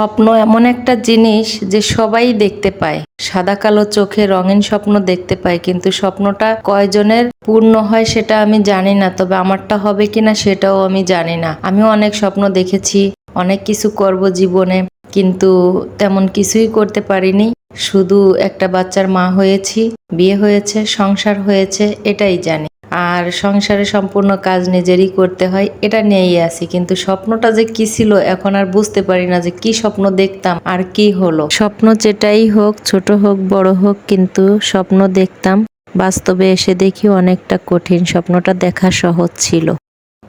স্বপ্ন এমন একটা জিনিস যে সবাই দেখতে পায়। সাদা কালো চোখে রঙিন স্বপ্ন দেখতে পায়, কিন্তু স্বপ্নটা কয়জনের পূর্ণ হয় সেটা আমি জানি না, তবে আমারটা হবে কিনা সেটাও আমি জানি না। আমিও অনেক স্বপ্ন দেখেছি, অনেক কিছু করব জীবনে, কিন্তু তেমন কিছুই করতে পারিনি। শুধু একটা বাচ্চার মা হয়েছি, বিয়ে হয়েছে, সংসার হয়েছে, এটাই জানি। আর সংসারে সম্পূর্ণ কাজ নিজেরই করতে হয়, এটা নিয়েই আছি। কিন্তু স্বপ্নটা যে কি ছিল, এখন আর বুঝতে পারি না যে কি স্বপ্ন দেখতাম আর কি হলো। স্বপ্ন যেটাই হোক, ছোট হোক, বড় হোক, কিন্তু স্বপ্ন দেখতাম, বাস্তবে এসে দেখি অনেকটা কঠিন। স্বপ্নটা দেখা সহজ ছিল।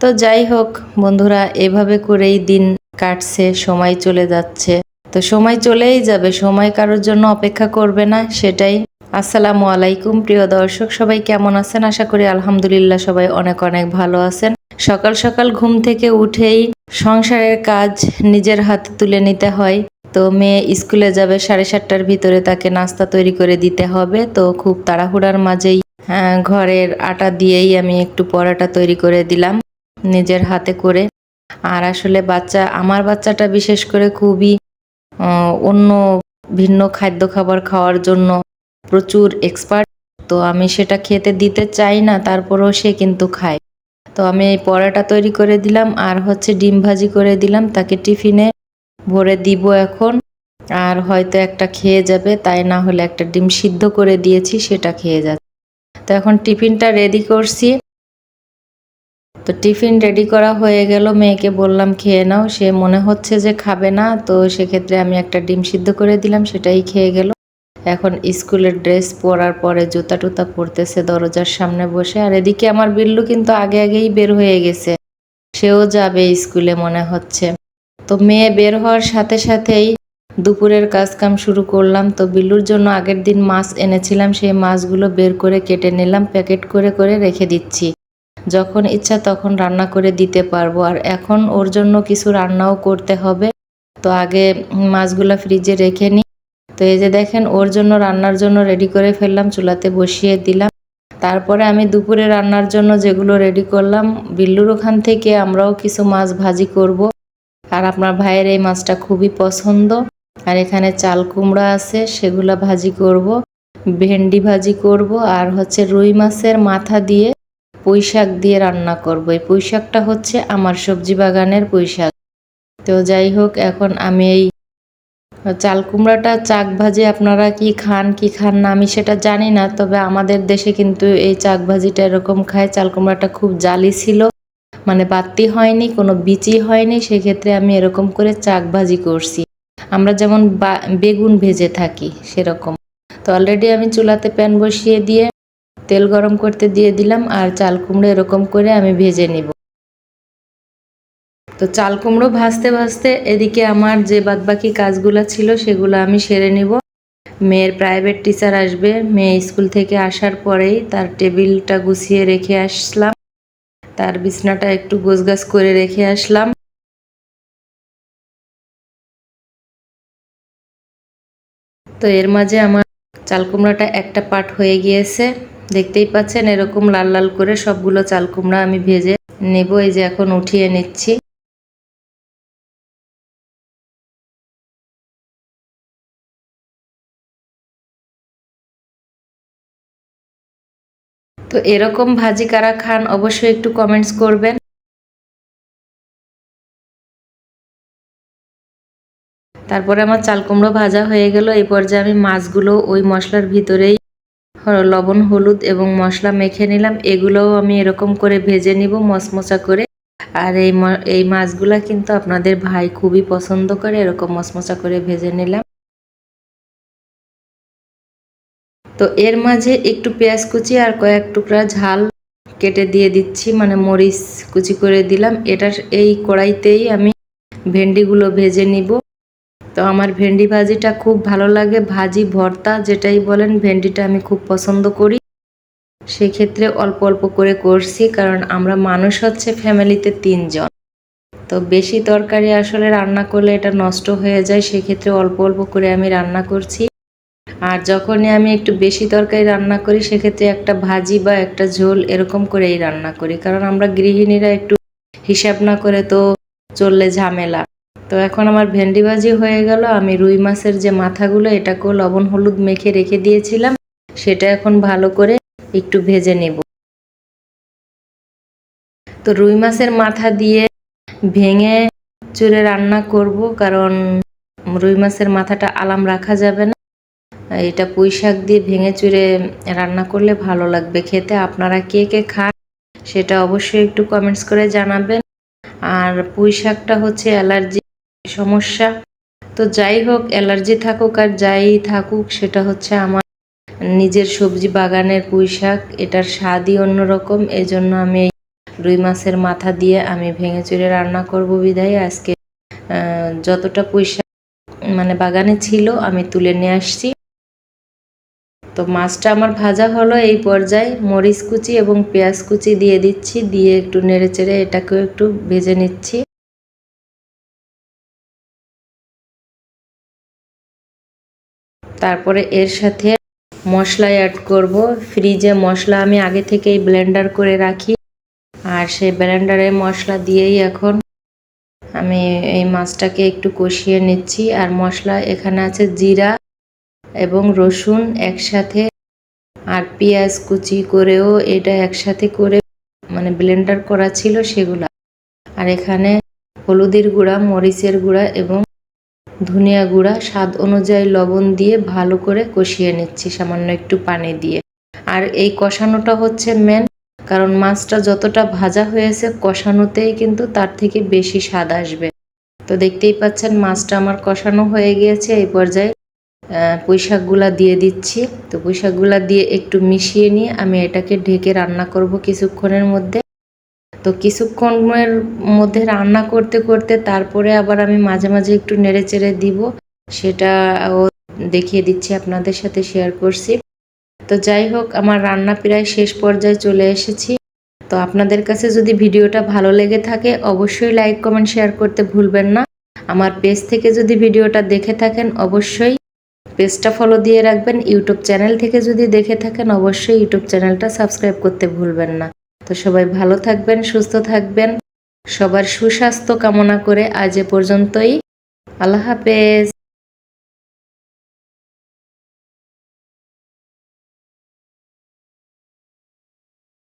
তো যাই হোক, বন্ধুরা, এভাবে করেই দিন কাটছে, সময় চলে যাচ্ছে। তো সময় চলেই যাবে, সময় কারোর জন্য অপেক্ষা করবে না, সেটাই আসসালামু আলাইকুম প্রিয় দর্শক সবাই কেমন আছেন? আশা করি আলহামদুলিল্লাহ সবাই অনেক অনেক ভালো আছেন। সকাল সকাল ঘুম থেকে উঠেই সংসারের কাজ নিজের হাতে তুলে নিতে হয়। তো মেয়ে স্কুলে যাবে সাড়ে সাতটার ভিতরে তাকে নাস্তা তৈরি করে দিতে হবে। তো খুব তাড়াহুড়ার মাঝেই হ্যাঁ, ঘরের আটা দিয়েই আমি একটু পরাটা তৈরি করে দিলাম নিজের হাতে করে। আর আসলে বাচ্চা আমার বাচ্চাটা বিশেষ করে খুবই অন্য ভিন্ন খাদ্য খাবার খাওয়ার জন্য প্রচুর এক্সপার্ট তো আমি সেটা খেতে দিতে চাই না, তারপরেও সে কিন্তু খায়। তো আমি এই পরাটা তৈরি করে দিলাম, আর হচ্ছে ডিম ভাজি করে দিলাম, তাকে টিফিনে ভরে দিব এখন। আর হয়তো একটা খেয়ে যাবে, তাই না হলে একটা ডিম সিদ্ধ করে দিয়েছি, সেটা খেয়ে যাচ্ছে। তো এখন টিফিনটা রেডি করছি। তো টিফিন রেডি করা হয়ে গেল, মেয়েকে বললাম খেয়ে নাও, সে মনে হচ্ছে যে খাবে না, তো সেক্ষেত্রে আমি একটা ডিম সিদ্ধ করে দিলাম, সেটাই খেয়ে গেল। এখন স্কুলের ড্রেস পরার পরে জুতা টুতা পরতেছে দরজার সামনে বসে। আর এদিকে আমার বিল্লু কিন্তু আগে আগেই বের হয়ে গেছে। সেও যাবে স্কুলে মনে হচ্ছে। তো মেয়ে বের হওয়ার সাথে সাথেই দুপুরের কাজ কাম শুরু করলাম। তো বিল্লুর জন্য আগের দিন মাছ এনেছিলাম। সেই মাছগুলো বের করে কেটে নিলাম, প্যাকেট করে করে রেখে দিচ্ছি। যখন ইচ্ছা তখন রান্না করে দিতে পারব। আর এখন ওর জন্য কিছু রান্নাও করতে হবে। তো আগে মাছগুলো ফ্রিজে রেখে নিই তো এই যে দেখেন, ওর জন্য রান্নার জন্য রেডি করে ফেললাম, চুলাতে বসিয়ে দিলাম। তারপরে আমি দুপুরে রান্নার জন্য যেগুলো রেডি করলাম, বিল্লুর ওখান থেকে আমরাও কিছু মাছ ভাজি করব। আর আপনার ভাইয়ের এই মাছটা খুবই পছন্দ। আর এখানে চাল কুমড়া আছে, সেগুলো ভাজি করব, ভেন্ডি ভাজি করব, আর হচ্ছে রুই মাছের মাথা দিয়ে পুঁই শাক দিয়ে রান্না করব। এই পুঁই শাকটা হচ্ছে আমার সবজি বাগানের পুঁই শাক তো যাই হোক, এখন আমি এই চাল কুমড়াটা, চাক ভাজি আপনারা কি খান কি খান না, আমি সেটা জানি না, তবে আমাদের দেশে কিন্তু এই চাক ভাজিটা এরকম খায়। চাল কুমড়াটা খুব জালি ছিল মানে বাতি হয়নি, কোনো বিচি হয়নি, সেক্ষেত্রে আমি এরকম করে চাক ভাজি করছি। আমরা যেমন বেগুন ভেজে থাকি, সেরকম। তো অলরেডি আমি চুলাতে প্যান বসিয়ে দিয়ে তেল গরম করতে দিয়ে দিলাম, আর চাল কুমড়ো এরকম করে আমি ভেজে নিব। তো চাল কুমড়ো ভাজতে ভাজতে এদিকে আমার যে বাদবাকি কাজগুলো ছিল সেগুলো আমি সেরে নিব। মেয়ের প্রাইভেট টিচার আসবে। মেয়ে স্কুল থেকে আসার পরেই তার টেবিলটা গুছিয়ে রেখে আসলাম। তার বিছনাটা একটু গোছগাছ করে রেখে আসলাম। তো এর মাঝে আমার চাল কুমড়াটা একটা পাট হয়ে গিয়েছে। দেখতেই পাচ্ছেন এরকম লাল লাল করে সবগুলো চাল কুমড়া আমি ভেজে নেব। এই যে এখন উঠিয়ে নিচ্ছি। তো এরকম ভাজি কারা খান অবশ্যই একটু কমেন্টস করবেন। তারপরে আমার চাল কুমড়ো ভাজা হয়ে গেল। এই পর্যায়ে আমি মাছগুলো ওই মশলার ভিতরেই লবণ, হলুদ এবং মশলা মেখে নিলাম। এগুলোও আমি এরকম করে ভেজে নিব মচমচা করে। আর এই এই মাছগুলা কিন্তু আপনাদের ভাই খুবই পছন্দ করে, এরকম মচমচা করে ভেজে নিলাম। তো এর মাঝে একটু পেঁয়াজ কুচি আর কয়েক টুকরা ঝাল কেটে দিয়ে দিচ্ছি মানে মরিচ কুচি করে দিলাম। এটা এই কড়াইতেই আমি ভেন্ডিগুলো ভেজে নিব। তো আমার ভেন্ডি ভাজিটা খুব ভালো লাগে, ভাজি ভর্তা যেটাই বলেন, ভেন্ডিটা আমি খুব পছন্দ করি। সেক্ষেত্রে অল্প অল্প করে করছি, কারণ আমরা মানুষ হচ্ছে ফ্যামিলিতে তিনজন। তো বেশি তরকারি আসলে রান্না করলে এটা নষ্ট হয়ে যায়, সেক্ষেত্রে অল্প অল্প করে আমি রান্না করছি। আর যখনই আমি একটু বেশি তরকারি রান্না করি, সেক্ষেত্রে একটা ভাজি বা একটা ঝোল এরকম করেই রান্না করি। কারণ আমরা গৃহিণীরা একটু হিসাব না করে তো চললে ঝামেলা। তো এখন আমার ভেন্ডি ভাজি হয়ে গেল। আমি রুই মাছের যে মাথাগুলো, এটাকেও লবণ হলুদ মেখে রেখে দিয়েছিলাম। সেটা এখন ভালো করে একটু ভেজে নেব। তো রুই মাছের মাথা দিয়ে ভেঙে চুরে রান্না করব, কারণ রুই মাছের মাথাটা আলাম রাখা যাবে না। এটা পুঁই শাক দিয়ে ভেঙে চুরে রান্না করলে ভালো লাগবে খেতে। আপনারা কে কে খান সেটা অবশ্যই একটু কমেন্টস করে জানাবেন। আর পুঁই শাকটা হচ্ছে অ্যালার্জি সমস্যা। তো যাই হোক, অ্যালার্জি থাকুক আর যাই থাকুক, সেটা হচ্ছে আমার নিজের সবজি বাগানের পুঁই শাক এটার স্বাদই অন্যরকম। এই জন্য আমি রুই মাছের মাথা দিয়ে আমি ভেঙে চুরে রান্না করব বিধায় আজকে যতটা পুঁই শাক মানে বাগানে ছিল, আমি তুলে নিয়ে আসছি। তো মাছটা আমার ভাজা হলো এই পর্যায়ে। মরিচ কুচি এবং পেঁয়াজ কুচি দিয়ে দিচ্ছি, দিয়ে একটু নেড়ে চেড়ে এটাকেও একটু ভেজে নিচ্ছি। তারপরে এর সাথে মশলা অ্যাড করব। ফ্রিজে মশলা আমি আগে থেকেই ব্লেন্ডার করে রাখি। আর সেই ব্লেন্ডারে মশলা দিয়েই এখন আমি এই মাছটাকে একটু কষিয়ে নিচ্ছি। আর মশলা এখানে আছে জিরা। এবং রসুন একসাথে আর পেঁয়াজ কুচি করেও এটা একসাথে করে মানে ব্লেন্ডার করা ছিল সেগুলা। আর এখানে হলুদের গুঁড়া, মরিচের গুঁড়া এবং ধনিয়া গুঁড়া স্বাদ অনুযায়ী লবণ দিয়ে ভালো করে কষিয়ে নিচ্ছি সামান্য একটু পানি দিয়ে। আর এই কষানোটা হচ্ছে মেন কারণ মাছটা যতটা ভাজা হয়েছে কষানোতেই কিন্তু তার থেকে বেশি স্বাদ আসবে। তো দেখতেই পাচ্ছেন মাছটা আমার কষানো হয়ে গিয়েছে এই পর্যায়ে। পুঁইশাকগুলা দিয়ে দিচ্ছি। তো পুঁইশাকগুলা দিয়ে একটু মিশিয়ে নিয়ে আমি এটাকে ঢেকে রান্না করব কিছুক্ষণের মধ্যে। তো কিছুক্ষণের মধ্যে রান্না করতে করতে তারপরে আবার আমি মাঝে মাঝে একটু নেড়ে চেড়ে দিব। সেটা দেখিয়ে দিচ্ছি, আপনাদের সাথে শেয়ার করছি। তো যাই হোক, আমার রান্না প্রায় শেষ পর্যায়ে চলে এসেছি। তো আপনাদের কাছে যদি ভিডিওটা ভালো লেগে থাকে, অবশ্যই লাইক কমেন্ট শেয়ার করতে ভুলবেন না। আমার পেজ থেকে যদি ভিডিওটা দেখে থাকেন, অবশ্যই পেজটা ফলো দিয়ে রাখবেন। ইউটিউব চ্যানেল থেকে যদি দেখে থাকেন, অবশ্যই ইউটিউব চ্যানেলটা সাবস্ক্রাইব করতে ভুলবেন না। তো সবাই ভালো থাকবেন, সুস্থ থাকবেন। সবার সুস্বাস্থ্য কামনা করে আজ এ পর্যন্তই। আল্লাহ হাফেজ।